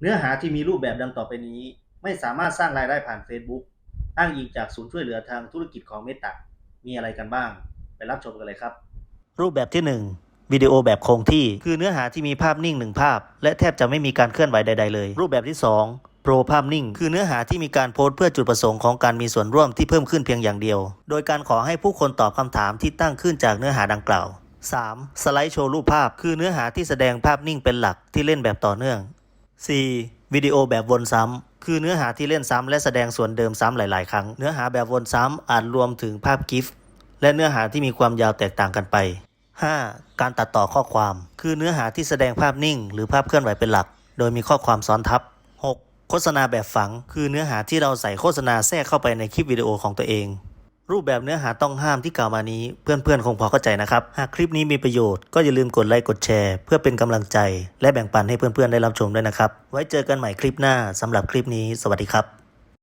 เนื้อหาที่มีรูปแบบดังต่อไปนี้ ไม่สามารถสร้างรายได้ผ่าน Facebook อ้างอิงจากศูนย์ช่วยเหลือทางธุรกิจของเมตามีอะไรกันบ้าง ไปรับชมกันเลยครับ รูปแบบที่ 1วิดีโอแบบคงที่คือเนื้อหาที่มีภาพนิ่งหนึ่งภาพ และแทบจะไม่มีการเคลื่อนไหวใด ๆ เลย รูปแบบที่ 2 โปรภาพนิ่ง คือเนื้อหาที่มีการโพสต์เพื่อจุดประสงค์ของการมีส่วนร่วมที่เพิ่มขึ้นเพียงอย่างเดียว โดยการขอให้ผู้คนตอบคำถามที่ตั้งขึ้นจากเนื้อหาดังกล่าว 3. สไลด์โชว์รูปภาพ คือเนื้อหาที่แสดงภาพนิ่งเป็นหลักที่เล่นแบบต่อเนื่อง 4. วิดีโอแบบวนซ้ำ คือเนื้อหาที่เล่นซ้ำและแสดงส่วนเดิมซ้ำหลาย ๆ ครั้ง เนื้อหาแบบวนซ้ำอาจรวมถึงภาพกิฟต์และเนื้อหาที่มีความยาวแตกต่างกันไป 5. การตัดต่อข้อความ คือเนื้อหาที่แสดงภาพนิ่ง หรือภาพเคลื่อนไหวเป็นหลัก โดยมีข้อความซ้อนทับ 6. โฆษณาแบบฝัง คือเนื้อหาที่เราใส่โฆษณาแทรกเข้าไปในคลิปวิดีโอของตัวเอง รูปแบบเนื้อหาต้องห้ามที่กล่าวมานี้เพื่อนๆ คงพอเข้าใจนะครับ หากคลิปนี้มีประโยชน์ก็อย่าลืมกดไลค์กดแชร์ เพื่อเป็นกำลังใจ และแบ่งปันให้เพื่อนๆ ได้รับชมด้วยนะครับ ไว้เจอกันใหม่คลิปหน้าสำหรับคลิปนี้ สวัสดีครับ